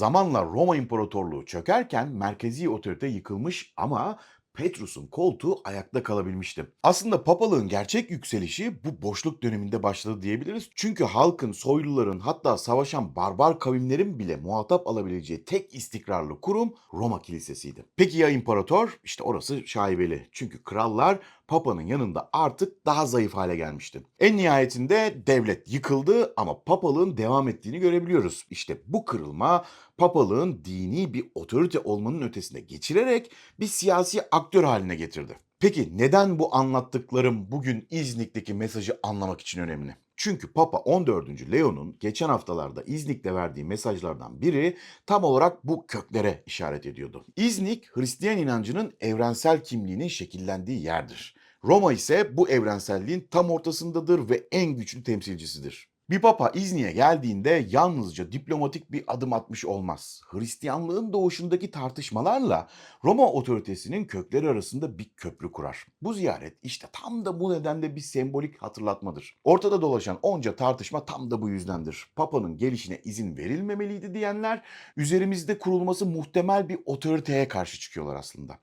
Zamanla Roma İmparatorluğu çökerken merkezi otorite yıkılmış ama Petrus'un koltuğu ayakta kalabilmişti. Aslında papalığın gerçek yükselişi bu boşluk döneminde başladı diyebiliriz. Çünkü halkın, soyluların hatta savaşan barbar kavimlerin bile muhatap alabileceği tek istikrarlı kurum Roma Kilisesi'ydi. Peki ya imparator? İşte orası şaibeli. Çünkü krallar Papa'nın yanında artık daha zayıf hale gelmişti. En nihayetinde devlet yıkıldı ama papalığın devam ettiğini görebiliyoruz. İşte bu kırılma papalığın dini bir otorite olmanın ötesine geçirerek bir siyasi aktör haline getirdi. Peki neden bu anlattıklarım bugün İznik'teki mesajı anlamak için önemli? Çünkü Papa 14. Leo'nun geçen haftalarda İznik'te verdiği mesajlardan biri tam olarak bu köklere işaret ediyordu. İznik, Hristiyan inancının evrensel kimliğinin şekillendiği yerdir. Roma ise bu evrenselliğin tam ortasındadır ve en güçlü temsilcisidir. Bir papa İznik'e geldiğinde yalnızca diplomatik bir adım atmış olmaz. Hristiyanlığın doğuşundaki tartışmalarla Roma otoritesinin kökleri arasında bir köprü kurar. Bu ziyaret işte tam da bu nedenle bir sembolik hatırlatmadır. Ortada dolaşan onca tartışma tam da bu yüzdendir. Papa'nın gelişine izin verilmemeliydi diyenler üzerimizde kurulması muhtemel bir otoriteye karşı çıkıyorlar aslında.